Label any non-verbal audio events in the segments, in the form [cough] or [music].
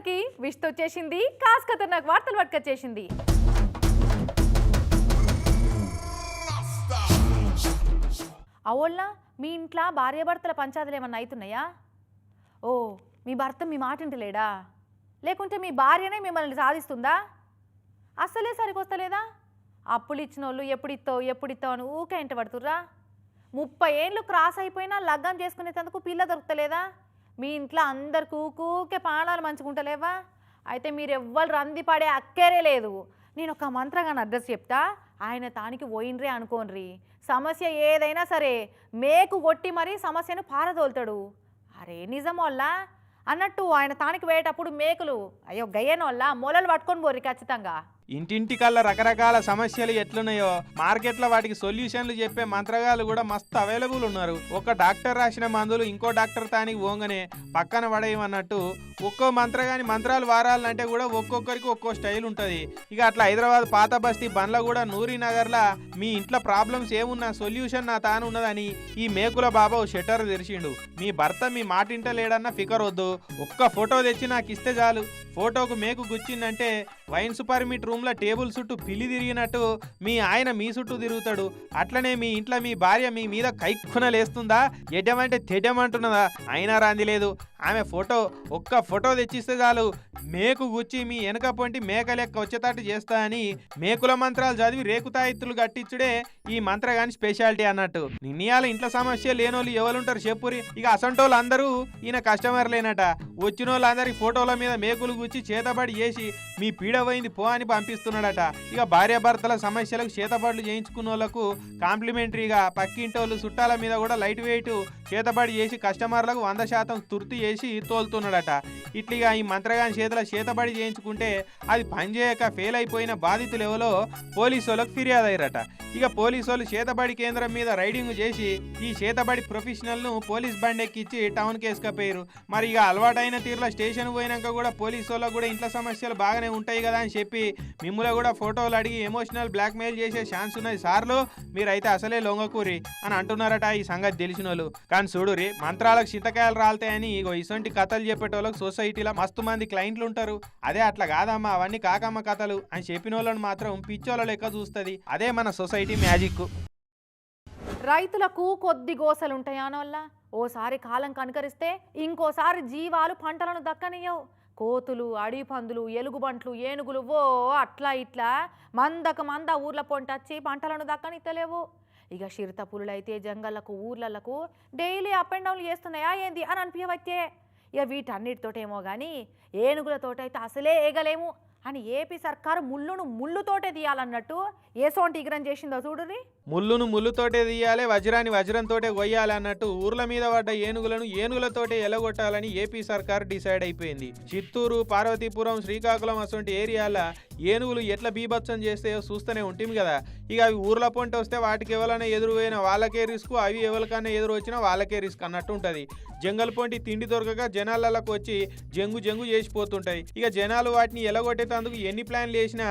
అందరికీ విష్తు వచ్చేసింది. కాస్ ఖతర్నాక్ వార్తలు పట్టుకొచ్చేసింది. అవోళ్ళ మీ ఇంట్లో భార్యాభర్తల పంచాదులు ఏమన్నా అవుతున్నాయా ఓ మీ భర్త మీ మాట ఇంటలేడా లేకుంటే మీ భార్యనే మిమ్మల్ని సాధిస్తుందా? అస్సలే సరికొస్తలేదా? అప్పులు ఇచ్చిన వాళ్ళు ఎప్పుడు ఎప్పుడిస్తావు ఎప్పుడు అని ఊకే ఇంట పడుతుర్రా ముప్పై ఏళ్ళు క్రాస్ అయిపోయినా లగ్గం చేసుకునేందుకు పిల్ల దొరుకుతలేదా? మీ ఇంట్లో అందరు కూకూకే పానాలు మంచుకుంటలేవా అయితే మీరు ఎవ్వరు రంది పడే అక్కేరే లేదు. నేను ఒక మంత్రగాని అడ్రస్ చెప్తా. ఆయన తానికి పోయినరే అనుకోనరి సమస్య ఏదైనా సరే మేకు కొట్టి మరీ సమస్యను పారదోలుతాడు. అరే నిజం వల్ల అన్నట్టు ఆయన తానికి పోయేటప్పుడు మేకులు అయ్యో గయ్యనోళ్ళ మొలలు పట్టుకొని పోర్రి ఖచ్చితంగా. ఇంటింటికల్లా రకరకాల సమస్యలు ఎట్లున్నాయో మార్కెట్లో వాటికి సొల్యూషన్లు చెప్పే మంత్రగాలు కూడా మస్తు అవైలబుల్ ఉన్నారు. ఒక డాక్టర్ రాసిన మందులు ఇంకో డాక్టర్ తానికి పోగానే పక్కన పడేయమన్నట్టు ఒక్కో మంత్రగాని మంత్రాలు వారాలంటే కూడా ఒక్కొక్కరికి ఒక్కో స్టైల్ ఉంటుంది. ఇక అట్లా హైదరాబాద్ పాత బస్తీ బండ్ల కూడా నూరి నగర్లా మీ ఇంట్లో ప్రాబ్లమ్స్ ఏమున్నా సొల్యూషన్ నా తాను ఉన్నదని ఈ మేకుల బాబా ఓ షట్టర్ తెరిచిండు. మీ భర్త మీ మాటింట లేడన్న ఫికర్ వద్దు. ఒక్క ఫోటో తెచ్చి నాకు ఇస్తే చాలు. ఫోటోకు మేకు గుచ్చిందంటే వైన్ సూపర్మిట్ రూమ్లో టేబుల్ చుట్టూ పిల్లి తిరిగినట్టు మీ ఆయన మీ చుట్టూ తిరుగుతాడు. అట్లనే మీ ఇంట్లో మీ భార్య మీ మీద కైక్కున లేస్తుందా? ఎడమంటే తెడమంటున్నదా అయినా రాంది లేదు. ఆమె ఫోటో ఒక్క ఫోటో తెచ్చిస్తే చాలు. మేకు గుచ్చి మీ వెనక పొంటి మేక లెక్క వచ్చేటట్టు చేస్తా అని మేకుల మంత్రాలు చదివి రేకుతాయిత్తులు కట్టించుడే ఈ మంత్రగాని స్పెషాలిటీ అన్నట్టు. నిన్నయాల ఇంట్లో సమస్య లేనోళ్ళు ఎవరుంటారు చెప్పురి? ఇక అసంటోళ్ళు అందరూ ఈయన కస్టమర్లేనట. వచ్చిన వాళ్ళందరి ఫోటోల మీద మేకులు గుచ్చి చేతబడి చేసి మీ పీడ పోయింది పో అని పంపిస్తున్నాడట. ఇక భార్యాభర్తల సమస్యలకు చేతబడులు చేయించుకున్న వాళ్ళకు కాంప్లిమెంటరీగా పక్కింటోళ్ళు చుట్టాల మీద కూడా లైట్ వెయిట్ చేతబడి చేసి కస్టమర్లకు వంద శాతం తుర్తి చేసి తోలుతున్నాడట. ఇట్లిగా ఈ మంత్రగాని చేతుల చేతబడి చేయించుకుంటే అది పనిచేయక ఫెయిల్ అయిపోయిన బాధితులు ఎవరో పోలీసు వాళ్ళకి ఫిర్యాదు అయ్యారట ఇక పోలీసు వాళ్ళు చేతబడి కేంద్రం మీద రైడింగ్ చేసి ఈ చేతబడి ప్రొఫెషనల్ను పోలీస్ బండి ఎక్కించి టౌన్ కేసుకపోయారు మరి ఇక అలవాటైన తీరులో స్టేషన్ పోయినాక కూడా పోలీసు వాళ్ళకు కూడా ఇంట్లో సమస్యలు బాగానే ఉంటాయి కదా అని చెప్పి మిమ్మల్ని కూడా ఫోటోలు అడిగి ఎమోషనల్ బ్లాక్మెయిల్ చేసే ఛాన్స్ ఉన్నది. సార్లు మీరైతే అసలే లొంగకూరి అని అంటున్నారట ఈ సంగతి తెలిసిన వాళ్ళు కానీ చూడురి మంత్రాలకు చింతకాయలు రాలతాయని ఇగో ఇసొంటి కథలు చెప్పేటోళ్ళకి సొసైటీలో మస్తు మంది క్లయింట్లు ఉంటారు. అదే అట్లా కాదమ్మా అవన్నీ కాకమ్మ కథలు అని చెప్పిన వాళ్ళని మాత్రం పిచ్చోళ్ళ లెక్క చూస్తుంది. అదే మన సొసైటీ మ్యాజిక్ రైతులకు కొద్ది గోసలుంటాయన వల్ల ఓసారి కాలం కనుకరిస్తే ఇంకోసారి జీవాలు పంటలను దక్కనియవు కోతులు అడవి పందులు ఎలుగుబంట్లు ఏనుగులు ఓ అట్లా ఇట్లా మందక మంద ఊర్ల పొంటచ్చి పంటలను దక్కనిత్తలేవు. ఇక చిరుత పులులు అయితే జంగళ్ళకు ఊర్లలకు డైలీ అప్ అండ్ డౌన్లు చేస్తున్నాయా ఏంది అని అనిపించవచ్చే ఇక వీటన్నిటితోటేమో కానీ ఏనుగులతోటైతే అసలే ఏగలేము. అని ఏపీ సర్కారు ముళ్ళును ముళ్ళుతోటే తీయాలన్నట్టు ఏసోంటి ఇగ్రం చేసిందో చూడుని ముళ్ళును ముళ్ళుతోటే తీయాలి వజ్రాన్ని వజ్రంతోటే కొయ్యాలి అన్నట్టు ఊర్ల మీద పడ్డ ఏనుగులను ఏనుగులతోటే ఎలగొట్టాలని ఏపీ సర్కార్ డిసైడ్ అయిపోయింది. చిత్తూరు పార్వతీపురం శ్రీకాకుళం అటువంటి ఏరియాల ఏనుగులు ఎట్లా బీభత్సం చేస్తాయో చూస్తూనే ఉంటుంది కదా. ఇక అవి ఊర్ల పొంట వస్తే వాటికి ఎవరైనా ఎదురు పోయినా వాళ్ళకే రిస్క్ అవి ఎవరికైనా ఎదురు వచ్చినా వాళ్ళకే రిస్క్ అన్నట్టు ఉంటుంది. జంగల్ పొంటి తిండి దొరకక జనాలకు వచ్చి జంగు జంగు చేసిపోతుంటాయి ఇక జనాలు వాటిని ఎలగొట్టేటందుకు ఎన్ని ప్లాన్లు వేసినా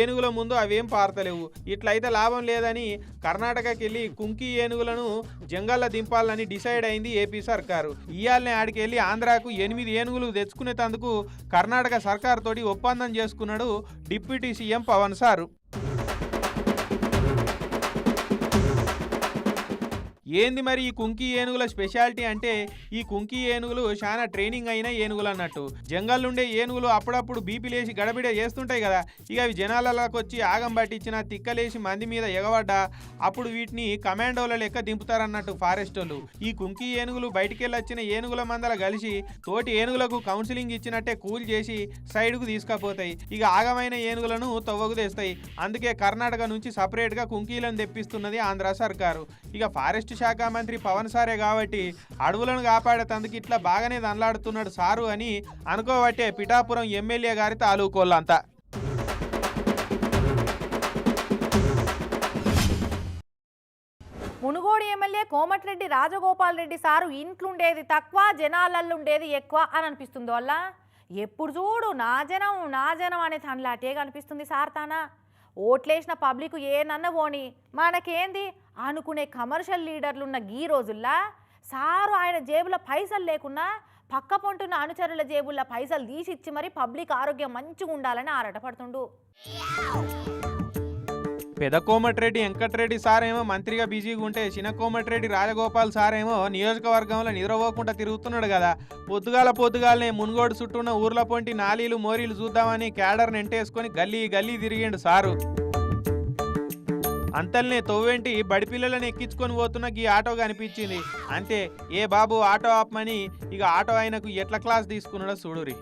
ఏనుగుల ముందు అవేం పారతలేవు. ఇట్లయితే లాభం లేదని కర్ణాటకకి వెళ్ళి కుంకి ఏనుగులను జంగల్లో దింపాలని డిసైడ్ అయింది ఏపీ సర్కారు. ఇయాలనే ఆడికి వెళ్ళి ఆంధ్రాకు ఎనిమిది ఏనుగులు తెచ్చుకునేటందుకు కర్ణాటక సర్కార్ తోటి ఒప్పందం చేసుకున్నాడు డిప్యూటీ సీఎం పవన్ సారు. ఏంది మరి ఈ కుంకి ఏనుగుల స్పెషాలిటీ అంటే ఈ కుంకి ఏనుగులు చాలా ట్రైనింగ్ అయిన ఏనుగులు అన్నట్టు. జంగల్ నుండే ఏనుగులు అప్పుడప్పుడు బీపీలేసి గడబిడ చేస్తుంటాయి కదా. ఇక అవి జనాలలోకి వచ్చి ఆగం పట్టించిన తిక్కలేసి మంది మీద ఎగబడ్డా అప్పుడు వీటిని కమాండోల లెక్క దింపుతారన్నట్టు ఫారెస్ట్ వాళ్ళు. ఈ కుంకి ఏనుగులు బయటికెళ్ళొచ్చిన ఏనుగుల మందల కలిసి తోటి ఏనుగులకు కౌన్సిలింగ్ ఇచ్చినట్టే కూల్ చేసి సైడ్కు తీసుకపోతాయి. ఇక ఆగమైన ఏనుగులను తవ్వకు తెస్తాయి. అందుకే కర్ణాటక నుంచి సపరేట్గా కుంకీలను తెప్పిస్తున్నది ఆంధ్ర సర్కారు. ఇక ఫారెస్ట్ శాఖ మంత్రి పవన్ సారే కాబట్టి అడవులను కాపాడే తందుకు ఇట్లా బాగానే దండలాడుతున్నాడు సారు అని అనుకోబట్టే పిఠాపురం ఎమ్మెల్యే గారి తాలూకోళ్ళంతా. మునుగోడు ఎమ్మెల్యే కోమటిరెడ్డి రాజగోపాల్ రెడ్డి సారు ఇంట్లుండేది తక్కువ జనాలల్లో ఉండేది ఎక్కువ అని అనిపిస్తుంది వల్ల? ఎప్పుడు చూడు నా జనం నా జనం అనే తనలాటే కనిపిస్తుంది సార్ తానా. ఓట్లేసిన పబ్లిక్ ఏనన్న పోని మనకేంది? అనుకునే కమర్షియల్ లీడర్లు ఉన్న గీ రోజుల్లా సారు ఆయన జేబులో పైసలు లేకున్నా పక్క పొంటున్న అనుచరుల జేబుల్లో పైసలు తీసిచ్చి మరి పబ్లిక్ ఆరోగ్యం మంచిగా ఉండాలని ఆరాటపడుతుండు. పెద్ద కోమటిరెడ్డి వెంకటరెడ్డి సార్ ఏమో మంత్రిగా బిజీగా ఉంటే చిన్న కోమటిరెడ్డి రాజగోపాల్ సార్ ఏమో నియోజకవర్గంలో నిద్రపోకుండా తిరుగుతున్నాడు కదా. పొద్దుగాల పొద్దుగాలనే మునుగోడు చుట్టూన్న ఊర్ల పొంటి నాలీలు మోరీలు చూద్దామని క్యాడర్ని ఎంటేసుకొని గల్లీ గల్లీ తిరిగిండు సారు. అంతల్నే తొవ్వేంటి? బడి పిల్లలను ఎక్కించుకొని పోతున్న ఈ ఆటో కనిపించింది అంతే ఏ బాబు ఆటో ఆపమని ఇక ఆటో ఆయనకు ఎట్ల క్లాస్ తీసుకున్నాడో చూడురి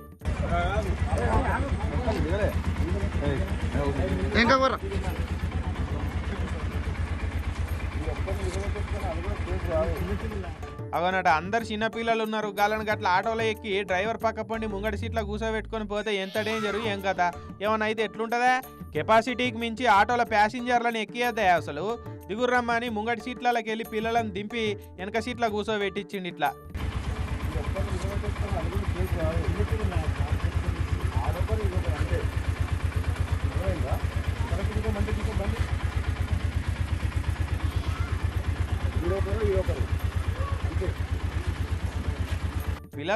అవనట అందరు చిన్నపిల్లలు ఉన్నారు గాలని గట్ల ఆటోలో ఎక్కి డ్రైవర్ పక్క పండి ముంగడి సీట్లో కూర్చోబెట్టుకొని పోతే ఎంత డేంజర్ ఏం కదా ఏమన్నా అయితే ఎట్లుంటదా? కెపాసిటీకి మించి ఆటోల ప్యాసింజర్లను ఎక్కియద్దా అసలు. దిగుర్రమ్మని ముంగటి సీట్లకి వెళ్ళి పిల్లలను దింపి వెనక సీట్లో కూర్చోబెట్టించిండు ఇట్లా. పిల్లలు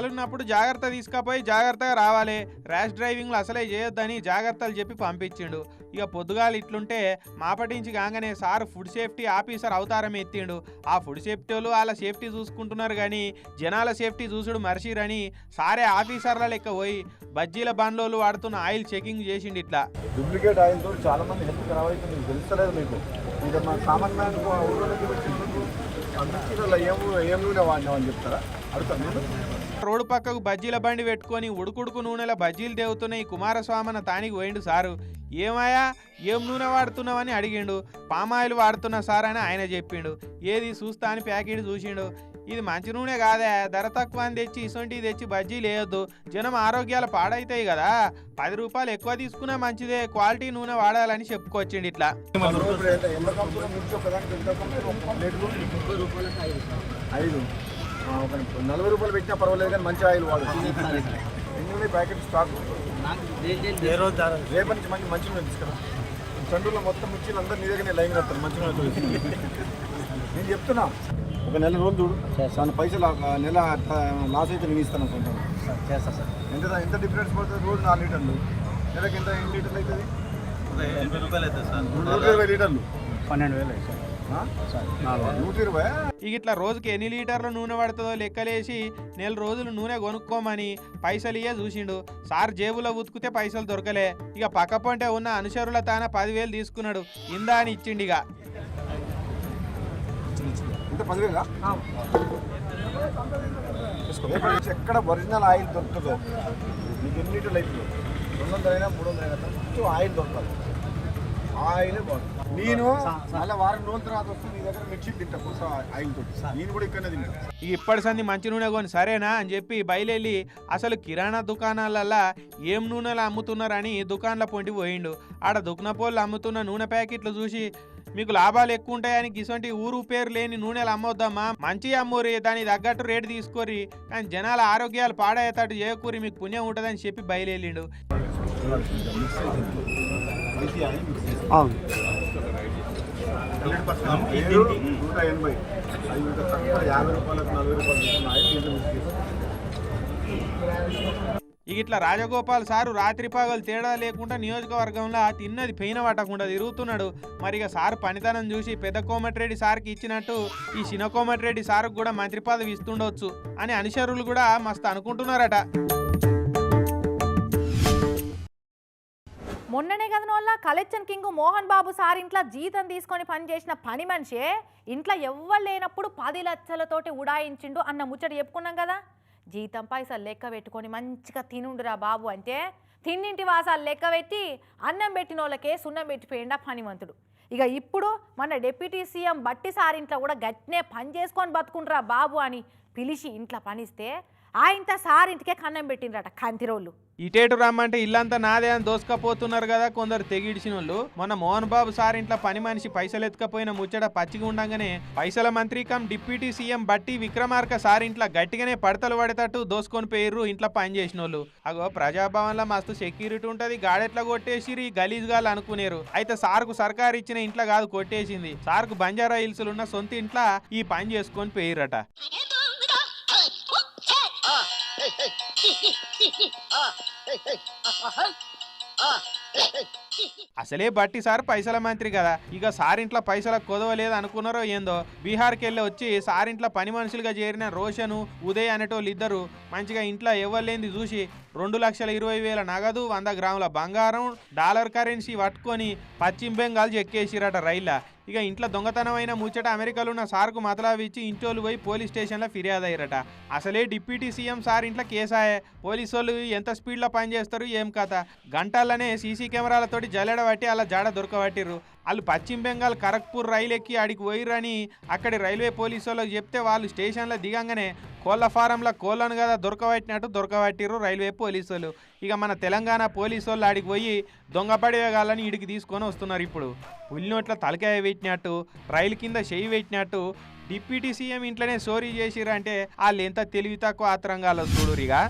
ఉన్నప్పుడు జాగ్రత్త తీసుకపోయి జాగ్రత్తగా రావాలి. ర్యాష్ డ్రైవింగ్లు అసలే చేయొద్దని జాగ్రత్తలు చెప్పి పంపించిండు. ఇక పొద్దుగాలు ఇట్లుంటే మాపటించి కాగానే సార్ ఫుడ్ సేఫ్టీ ఆఫీసర్ అవతారం ఎత్తిండు. ఆ ఫుడ్ సేఫ్టీ వాళ్ళు వాళ్ళ సేఫ్టీ చూసుకుంటున్నారు కానీ జనాల సేఫ్టీ చూసుడు మర్చిరని సారే ఆఫీసర్ల లెక్క పోయి బజ్జీల బండ్లోలు వాడుతున్న ఆయిల్ చెకింగ్ చేసిండు ఇట్లా. డూప్లికేట్ ఆయిల్తో చాలా మంది హెల్త్ ఖరాబ్ అవుతుంది తెలుస్తలేదు మీకు. ఇంకా ఊళ్ళోకి ఏం ఏం నూనె చెప్తారా? అడుగుతాను నేను. రోడ్డు పక్కకు బజ్జీల బండి పెట్టుకొని ఉడుకుడుకు నూనెల బజ్జీలు దేవుతున్న ఈ కుమారస్వామన తానికి పోయిండు సారు. ఏమాయా ఏం నూనె వాడుతున్నావని అడిగిండు. పామాయిల్ వాడుతున్నా సార్ అని ఆయన చెప్పిండు. ఏది చూస్తా అని ప్యాకెట్ చూసిండు. ఇది మంచి నూనె కాదే. ధర తక్కువ అని తెచ్చి ఇసొంటివి తెచ్చి బజ్జీలు వేయొద్దు. జనం ఆరోగ్యాలు పాడైతాయి కదా. పది రూపాయలు ఎక్కువ తీసుకున్నా మంచిదే. క్వాలిటీ నూనె వాడాలని చెప్పుకొచ్చిండు ఇట్లా. ఐదు ఒక నలభై రూపాయలు పెట్టినా పర్వాలేదు కానీ మంచి ఆయిల్ వాడు ఉన్నాయి ప్యాకెట్ స్టాక్ రేపటి నుంచి మంచి మంచి నూనె తీసుకురా. చండూరులో మొత్తం మిర్చీలు అందరూ నీ దగ్గర లైన్ కడతారు మంచి నూనె. నేను చెప్తున్నా ఒక నెల రోజులు చూడు. చాలా పైసలు నెల లాస్ అయితే నేను ఇస్తాను అనుకుంటాను. చేస్తా సార్. ఎంత ఎంత డిఫరెన్స్ పడుతుంది? రోజు నాలుగు లీటర్లు. నెలకి ఎంత ఎన్ని లీటర్లు అవుతుంది? ఎనభై రూపాయలు అవుతుంది సార్. నూట ఇరవై లీటర్లు. పన్నెండు వేలు సార్. ఇక ఇట్లా రోజుకి ఎన్ని లీటర్ల నూనె పడుతుందో లెక్కలేసి నెల రోజులు నూనె కొనుక్కోమని పైసలు ఇయ్యే చూసిండు. సార్ జేబులో ఉతుకుతే పైసలు దొరకలే. ఇక పక్క పొంటే ఉన్న అనుచరుల తాన పదివేలు తీసుకున్నాడు. ఇందా అని ఇచ్చిండు ఇక. ఎక్కడ ఒరిజినల్ ఆయిల్ దొరుకుతుందో? మీకు ఎన్ని లీటర్లు అవుతుందో రెండు వందలు అయినా మూడు వందలు అయినా కొంచెం ఆయిల్ దొరకాలి ఆయిల్ నేను మళ్ళీ వారం రోజుల తర్వాత వస్తే నీ దగ్గర మిర్చి తింటా కొంచెం ఆయిల్ తోటి. నేను కూడా ఇక్కడనే తింటా. ఇక ఇప్పటి సంది మంచి నూనె కొని సరేనా అని చెప్పి బయలుదేరి అసలు కిరాణా దుకాణాలల్లా ఏం నూనెలు అమ్ముతున్నారని దుకాణంలో పొంటి పోయిండు. ఆడ దుకాణపోళ్ళు అమ్ముతున్న నూనె ప్యాకెట్లు చూసి మీకు లాభాలు ఎక్కువ ఉంటాయని ఇటువంటి ఊరు పేరు లేని నూనెలు అమ్మొద్దమ్మా. మంచి అమ్మూరి దానికి తగ్గట్టు రేటు తీసుకోరి కానీ జనాల ఆరోగ్యాలు పాడయ్యేటట్టు చేయకూరి మీకు పుణ్యం ఉంటుందని చెప్పి బయలుదేరిండు ఏడు నూట ఎనభై తక్కువ యాభై రూపాయలకు నలభై రూపాయలు ఇక ఇట్లా రాజగోపాల్ సారు రాత్రి పగలు తేడా లేకుండా నియోజకవర్గంలో తిన్నది పెయిన పట్టకుండా తిరుగుతున్నాడు. మరి ఇక సారు పనితనం చూసి పెద్ద కోమటిరెడ్డి సార్కి ఇచ్చినట్టు ఈ చిన్న కోమటిరెడ్డి సార్కు కూడా మంత్రి పదవి ఇస్తుండొచ్చు అని అనుచరులు కూడా మస్తు అనుకుంటున్నారట. Collection king Mohan Babu sir ఇంట్లో జీతం తీసుకొని పనిచేసిన పని మనిషే ఇంట్లో ఎవ్వరు లేనప్పుడు పది లక్షలతోటి ఉడాయించిండు అన్న ముచ్చట చెప్పుకున్నాం కదా. జీతం పైసలు లెక్క పెట్టుకొని మంచిగా తినుండురా బాబు అంటే తిన్నింటి వాసాలు లెక్క పెట్టి అన్నం పెట్టిన వాళ్ళకే సున్నం పెట్టిపోయిండా పనిమంతుడు. ఇక ఇప్పుడు మన డిప్యూటీ సీఎం బట్టి సార్ ఇంట్లో కూడా గట్నే పని చేసుకొని బతుకుండ్రా బాబు అని పిలిచి ఇంట్లో పనిస్తే ఆయంత సార్ ఇంటికే కన్నం పెట్టిండ్రట కంతిరోళ్ళు. ఇటేటు రమ్మంటే ఇల్లంతా నాదే అని దోసుకపోతున్నారు కదా కొందరు తెగిడిచిన వాళ్ళు మొన్న మోహన్ బాబు సార్ ఇంట్లో పని మనిషి పైసలు ఎత్తుకపోయిన ముచ్చట పచ్చిగా ఉండగానే పైసల మంత్రి కమ్ డిప్యూటీ సీఎం బట్టి విక్రమార్క సార్ ఇంట్లో గట్టిగానే పడతలు పడేటట్టు దోసుకొని పోయిర్రు ఇంట్లో పని చేసిన వాళ్ళు అగో ప్రజాభవన్లో మస్తు సెక్యూరిటీ ఉంటుంది గాడెట్లా కొట్టేసిరి గలీజ్ గాలు అనుకునేరు. అయితే సార్కు సర్కారు ఇచ్చిన ఇంట్లో కాదు కొట్టేసింది. సార్కు బంజారా హిల్స్లున్న సొంత ఇంట్లో ఈ పని చేసుకొని పోయిరట [laughs] అసలే బట్టి సార్ పైసల మంత్రి కదా. ఇక సారింట్లో పైసల కొదవలేదు అనుకున్నారో ఏందో. బీహార్కి వెళ్ళి వచ్చి సారింట్లో పని మనుషులుగా చేరిన రోషను ఉదయ్ అనేటోళ్ళు ఇద్దరు మంచిగా ఇంట్లో ఇవ్వలేంది చూసి రెండు లక్షల ఇరవై వేల నగదు వంద గ్రాముల బంగారం డాలర్ కరెన్సీ పట్టుకొని పశ్చిమ బెంగాల్ చెక్కేసిరట రైళ్ళ. ఇక ఇంట్లో దొంగతనమైన ముచ్చట అమెరికాలో ఉన్న సార్కు మతలావిచ్చి ఇంటోళ్ళు పోయి పోలీస్ స్టేషన్లో ఫిర్యాదు అయ్యారట అసలే డిప్యూటీ సీఎం సార్ ఇంట్లో కేసాయే. పోలీసు వాళ్ళు ఎంత స్పీడ్లో పనిచేస్తారు ఏం కథ? గంటల్లోనే సీసీ కెమెరాలతోటి జల్లెడబట్టి అలా జాడ దొరకబట్టిర్రు. వాళ్ళు పశ్చిమ బెంగాల్ ఖరగ్పూర్ రైలు ఎక్కి ఆడికి పోయిరని అక్కడి రైల్వే పోలీసు వాళ్ళకి చెప్తే వాళ్ళు స్టేషన్లో దిగంగానే కోళ్ళ ఫారంలో కోళ్ళను కదా దొరకబట్టినట్టు దొరకబట్టిర్రు రైల్వే పోలీసు వాళ్ళు ఇక మన తెలంగాణ పోలీసు వాళ్ళు ఆడికి పోయి దొంగపడేగాలని ఇడికి తీసుకొని వస్తున్నారు ఇప్పుడు. పులినోట్ల తలకాయ పెట్టినట్టు రైలు కింద చెయ్యి పెట్టినట్టు డిప్యూటీ సీఎం ఇంట్లోనే సోరీ చేసిరంటే వాళ్ళు ఎంత తెలివి తక్కువ ఆత్రంగాలో చూడురిగా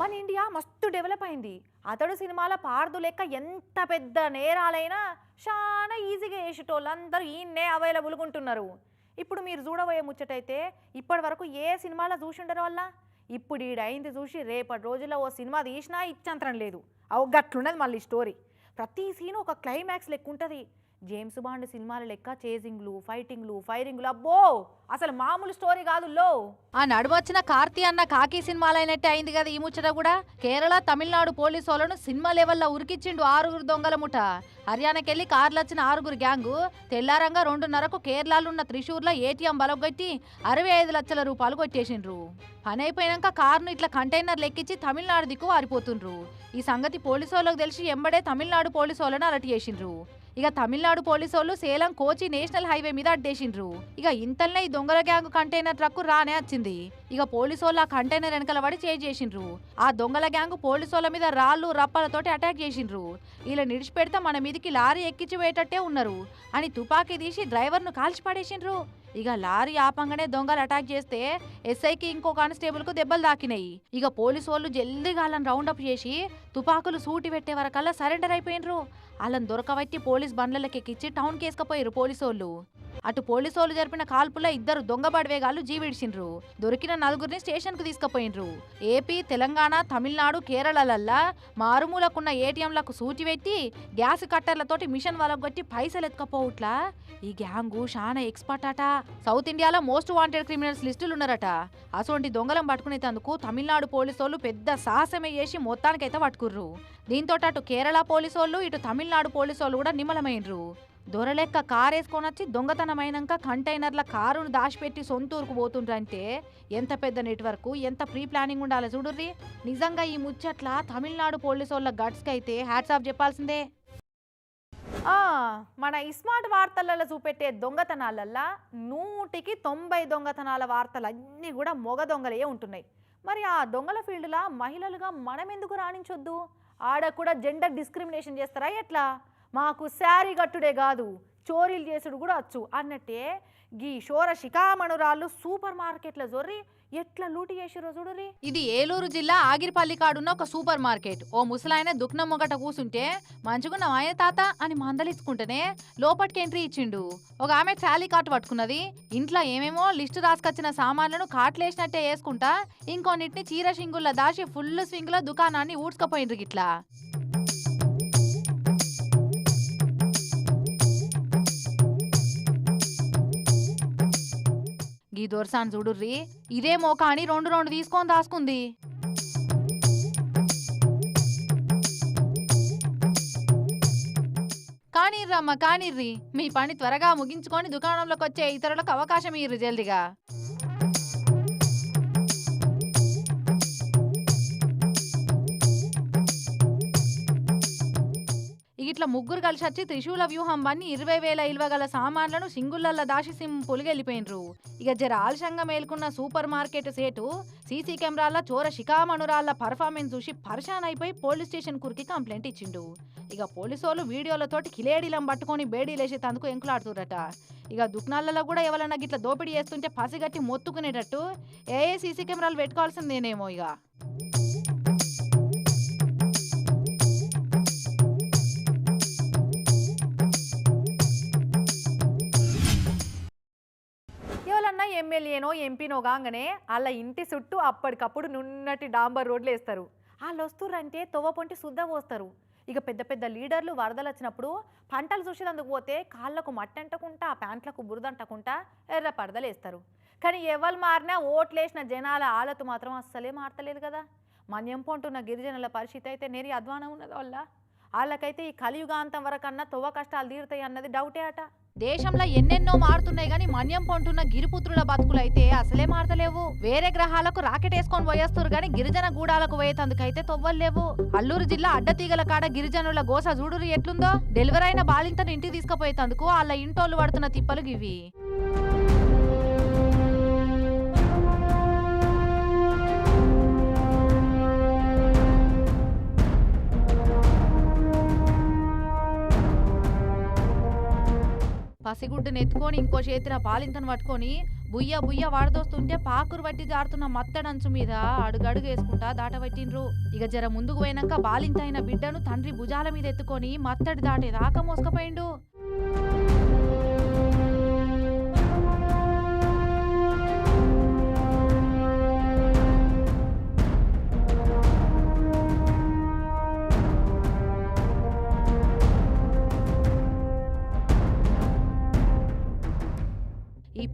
మన ఇండియా మస్తు డెవలప్ అయింది. అతడు సినిమాల పార్దు లెక్క ఎంత పెద్ద నేరాలైనా చాలా ఈజీగా వేసేటోళ్ళు అందరూ ఈయన్నే అవైలబుల్గా ఉంటున్నారు ఇప్పుడు మీరు చూడబోయే ముచ్చటైతే ఇప్పటి వరకు ఏ సినిమాలో చూసి ఉండరు వల్ల ఇప్పుడు ఈడైంది చూసి రేపటి రోజుల్లో ఓ సినిమా తీసినా ఇచ్చంతరం లేదు. అవు గట్లున్నది మళ్ళీ స్టోరీ ప్రతి సీన్ ఒక క్లైమాక్స్ లెక్క ఉంటుంది జేమ్స్ బాండ్ సినిమాల లెక్క చేజింగ్లు ఫైటింగ్లు ఫైరింగ్లు. అబ్బో! అసలు మామూలు స్టోరీ కాదు లో. ఆ నడువచ్చిన కార్తీ అన్న కాకి సినిమాలైనట్టే అయింది కదా ఈ ముచ్చట కూడా? కేరళ తమిళనాడు పోలీసు వాళ్ళను సినిమా లెవెల్లో ఉరికిచ్చిండు ఆరుగురు దొంగల ముఠ. హర్యానాకెళ్ళి కార్లు వచ్చిన ఆరుగురు గ్యాంగు తెల్లారంగా రెండున్నరకు కేరళలో ఉన్న త్రిశూర్లో ఏటీఎం బలగొట్టి అరవై ఐదు లక్షల రూపాయలు కొట్టేసిండ్రు. పని అయిపోయాక కారును ఇట్లా కంటైనర్ లెక్కించి తమిళనాడు దిక్కు వారిపోతుండ్రు. ఈ సంగతి పోలీసు వాళ్ళకి తెలిసి ఎంబడే తమిళనాడు పోలీసు వాళ్ళని అలర్ట్ చేసిండ్రు. ఇక తమిళనాడు పోలీసు వాళ్ళు సేలం కోచి నేషనల్ హైవే మీద అడ్డేసిండ్రు. ఇక ఇంతల్నే ఈ దొంగల గ్యాంగ్ కంటైనర్ ట్రక్కు రానే వచ్చింది. ఇక పోలీసు వాళ్ళు ఆ కంటైనర్ వెనకల పడి చేజ్ చేసిండ్రు. ఆ దొంగల గ్యాంగ్ పోలీసు వాళ్ళ మీద రాళ్ళు రప్పలతోటి అటాక్ చేసిండ్రు. ఇలా నిడిచిపెడితే మన మీదికి లారీ ఎక్కించి పోయేటట్టే ఉన్నారు. అని తుపాకీ తీసి డ్రైవర్ను కాల్చి పడేసిండ్రు. ఇక లారీ ఆపంగానే దొంగలు అటాక్ చేస్తే ఎస్ఐకి ఇంకో కానిస్టేబుల్కు దెబ్బలు దాకినాయి ఇక పోలీసు వాళ్ళు జల్దిగా వాళ్ళని రౌండప్ చేసి తుపాకులు సూటి పెట్టే వరకల్లా సరెండర్ అయిపోయినరు. వాళ్ళని దొరకబట్టి పోలీస్ బండ్లకి ఎక్కించి టౌన్ కేసుకపోయారు పోలీసు వాళ్ళు అటు పోలీసోలు జరిపిన కాల్పుల ఇద్దరు దొంగ బడివేగాళ్ళు జీవిడిచిండ్రు దొరికిన నలుగురిని స్టేషన్కు తీసుకుపోయినరు ఏపీ తెలంగాణ తమిళనాడు కేరళలల్లా మారుమూలకున్న ఏటీఎంలకు సూచి పెట్టి గ్యాస్ కట్టర్లతోటి మిషన్ వలగొట్టి పైసలు ఎత్తుకపోవట్లా? ఈ గ్యాంగు చాలా ఎక్స్పర్ట్ అట సౌత్ ఇండియాలో మోస్ట్ వాంటెడ్ క్రిమినల్స్ లిస్టులు ఉన్నారట. అసోంటి దొంగలం పట్టుకునేందుకు తమిళనాడు పోలీసు వాళ్ళు పెద్ద సాహసమే చేసి మొత్తానికైతే పట్టుకుర్రు. దీంతో అటు కేరళ పోలీసు ఇటు తమిళనాడు పోలీసు కూడా నిమ్మలమైనరు దొరలెక్క కారేసుకొని వచ్చి దొంగతనమైనాక కంటైనర్ల కారును దాచిపెట్టి సొంతూరుకు పోతుండ్రంటే ఎంత పెద్ద నెట్వర్క్ ఎంత ప్రీ ప్లానింగ్ ఉండాలి చూడుర్రి. నిజంగా ఈ ముచ్చట్ల తమిళనాడు పోలీసు వాళ్ళ గట్స్కి అయితే హ్యాట్స్ ఆఫ్ చెప్పాల్సిందే. మన ఇస్మార్ట్ వార్తలలో చూపెట్టే దొంగతనాలల్లా నూటికి తొంభై దొంగతనాల వార్తలు అన్నీ కూడా మొగ దొంగలే ఉంటున్నాయి. మరి ఆ దొంగల ఫీల్డ్లా మహిళలుగా మనం ఎందుకు రాణించొద్దు? ఆడ కూడా జెండర్ డిస్క్రిమినేషన్ చేస్తారా ఎట్లా? మాకు శారీ గట్టుడే కాదు చోరీలు చేసుడు కూడా వచ్చు. అన్నట్టే గీ షోర శిఖామణురాళ్ళు సూపర్ మార్కెట్ల జొర్రి ఎట్లా లూటి చేసిరో చూడురి ఇది ఏలూరు జిల్లా ఆగిరిపల్లి కాడున్న ఒక సూపర్ మార్కెట్. ఓ ముసలాయన దుఃఖనం మొగట కూసుంటే మంచుకున్న ఆయన తాత? అని మందలిచ్చుకుంటేనే లోపటికి ఎంట్రీ ఇచ్చిండు. ఒక ఆమె శాలీ కార్ట్ పట్టుకున్నది. ఇంట్లో ఏమేమో లిస్టు రాసుకొచ్చిన సామాన్లను కాట్లేసినట్టే వేసుకుంటా ఇంకొన్నిటిని చీర షింగుల్లో దాచి ఫుల్ స్వింగ్లో దుకాణాన్ని ఊడ్చుకపోయిండ్రు గిట్లా. దొరసాన్ చూడుర్రి ఇదే మోకా అని రెండు రెండు తీసుకొని దాసుకుంది కానీర్రమ్మ కానీర్రి మీ పని త్వరగా ముగించుకొని దుకాణంలోకి వచ్చే ఇతరులకు అవకాశం ఇయ్యరు జల్దిగా. ఇట్లా ముగ్గురు కలిసి వచ్చి త్రిశూల వ్యూహం వన్ని ఇరవై వేల ఇల్వగల సామాన్లను సింగుళ్ళల్లో దాసి సింపుల్గా పొలిగెళ్ళిపోయినరు ఇక జర ఆలస్యంగా మేల్కొన్న సూపర్ మార్కెట్ సేటు సీసీ కెమెరాల చోర శిఖామణురాళ్ళ పర్ఫార్మెన్స్ చూసి పర్షాన్ అయిపోయి పోలీస్ స్టేషన్ కురికి కంప్లైంట్ ఇచ్చిండు. ఇక పోలీసోళ్ళు వీడియోలతోటి కిలేడీలం పట్టుకొని బేడీలేసి తందుకు ఎంకులాడుతురట ఇక దుకాణాలలో కూడా ఎవరన్నా గిట్ల దోపిడీ చేస్తుంటే పసిగట్టి మొత్తుకునేటట్టు ఏ ఏ సీసీ కెమెరాలు పెట్టుకోవాల్సిందేనేమో ఇక. ఎమ్మెల్యేనో ఎంపీనో కాగానే వాళ్ళ ఇంటి చుట్టూ అప్పటికప్పుడు నున్నటి డాంబర్ రోడ్లు వేస్తారు. వాళ్ళు వస్తుర్రంటే తొవ్వ పొంటి శుద్ధ పోస్తారు. ఇక పెద్ద పెద్ద లీడర్లు వరదలు వచ్చినప్పుడు పంటలు చూసినందుకు పోతే కాళ్ళకు మట్టి అంటకుంటా ప్యాంట్లకు బురదంటకుంటా ఎర్ర పరదలు వేస్తారు. కానీ ఎవరు మారినా ఓట్లేసిన జనాల ఆలతు మాత్రం అస్సలే మారతలేదు కదా. మన్యం పొంటున్న గిరిజనుల పరిస్థితి అయితే నేరి అధ్వానం ఉన్నది వల్ల? వాళ్ళకైతే ఈ కలియుగాంతం వరకన్నా తొవ్వ కష్టాలు తీరుతాయి అన్నది డౌటే అట. దేశంలో ఎన్నెన్నో మారుతున్నాయి గాని మన్యం పొంటున్న గిరిపుత్రుల బతుకులైతే అసలే మారతలేవు. వేరే గ్రహాలకు రాకెట్ వేసుకొని పోయేస్తారు గాని గిరిజన గూడాలకు పోయేతందుకైతే తొవ్వలేవు అల్లూరు జిల్లా అడ్డతీగల కాడ గిరిజనుల గోస చూడురు ఎట్లుందో? డెలివరీ అయిన బాలింతను ఇంటికి తీసుకుపోయేతందుకు వాళ్ళ ఇంటోళ్ళు పడుతున్న తిప్పలు గివి పసిగుడ్డును ఎత్తుకొని ఇంకో చేతిన పాలింతను పట్టుకొని బుయ్య బుయ్య వాడదోస్తుంటే పాకురు పట్టి జారుతున్న మత్తడంచు మీద అడుగడుగు వేసుకుంటా దాటబట్టిండ్రు. ఇక జర ముందుకు పోయినాక బాలింత అయిన బిడ్డను తండ్రి భుజాల మీద ఎత్తుకొని మత్తడి దాటేదాకా మోసుకపోయిండు.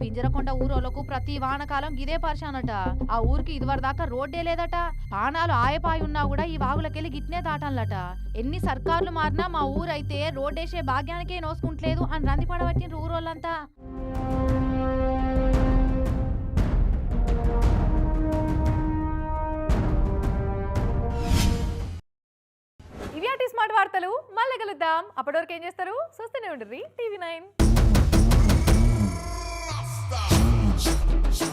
పింజరకొండ ఊరోలకు ప్రతి వానకాలం గిదే పరిశానట. ఆ ఊరికి ఇదివరదాకా రోడ్డే లేదట. పానాలు ఆయపాయి ఉన్నా కూడా ఈ వాగులకెళ్ళి గిట్నే దాటాలట. ఎన్ని సర్కార్లు మారినా మా ఊరైతే రోడ్డేసే భాగ్యానికే నోసుకుంటలేదు అని రంది పడబట్టిన ఊరోళ్ళంతా స్మార్ట్ వార్తలు మళ్ళీ కలుద్దాం. అప్పటివరకు ఏం చేస్తారు? చూస్తూనే ఉండ్రి టీవీ నైన్. Father.